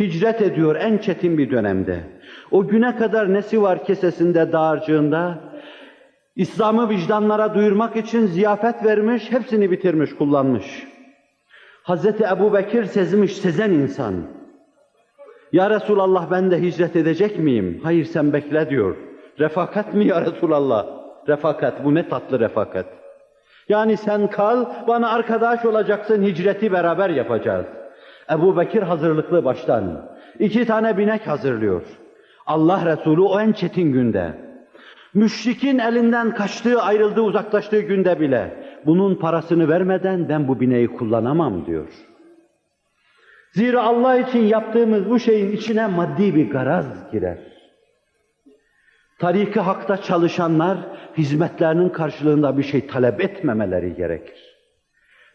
Hicret ediyor en çetin bir dönemde. O güne kadar nesi var kesesinde, dağarcığında? İslam'ı vicdanlara duyurmak için ziyafet vermiş, hepsini bitirmiş, kullanmış. Hazreti Ebu Bekir sezmiş, sezen insan. Ya Resulallah ben de hicret edecek miyim? Hayır sen bekle diyor. Refakat mi ya Resulallah? Refakat, bu ne tatlı refakat. Yani sen kal, bana arkadaş olacaksın, hicreti beraber yapacağız. Ebu Bekir hazırlıklı baştan. İki tane binek hazırlıyor. Allah Resulü o en çetin günde. Müşrikin elinden kaçtığı, ayrıldığı, uzaklaştığı günde bile bunun parasını vermeden ben bu bineği kullanamam diyor. Zira Allah için yaptığımız bu şeyin içine maddi bir garaz girer. Tariki hakta çalışanlar hizmetlerinin karşılığında bir şey talep etmemeleri gerekir.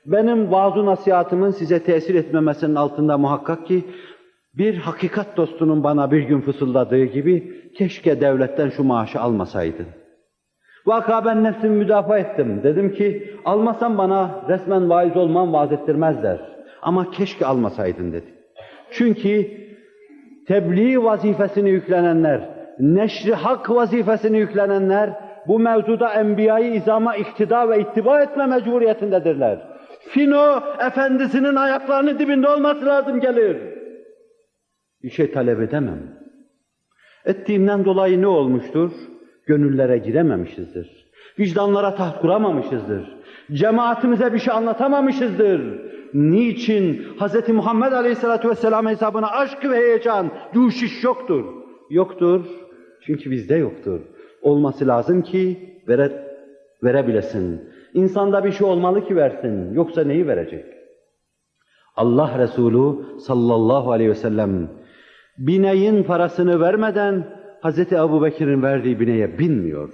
Benim vaaz nasihatımın size tesir etmemesinin altında muhakkak ki bir hakikat dostunun bana bir gün fısıldadığı gibi keşke devletten şu maaşı almasaydın. Vaka ben nefsimi müdafaa ettim. Dedim ki almasam bana resmen vaiz olmam vaaz ettirmezler. Ama keşke almasaydın dedi. Çünkü tebliğ vazifesini yüklenenler, neşri hak vazifesini yüklenenler bu mevzuda enbiyayı izama iktida ve ittiba etme mecburiyetindedirler. Fino efendisinin ayaklarının dibinde olması lazım gelir. Bir şey talep edemem. Ettiğimden dolayı ne olmuştur? Gönüllere girememişizdir. Vicdanlara taht kuramamışızdır. Cemaatimize bir şey anlatamamışızdır. Niçin Hz. Muhammed Aleyhisselatü Vesselam hesabına aşk ve heyecan, düşüş yoktur? Yoktur çünkü bizde yoktur. Olması lazım ki vere, verebilesin. İnsanda bir şey olmalı ki versin. Yoksa neyi verecek? Allah Resulü sallallahu aleyhi ve sellem bineğin parasını vermeden Hz. Ebu Bekir'in verdiği bineğe binmiyor.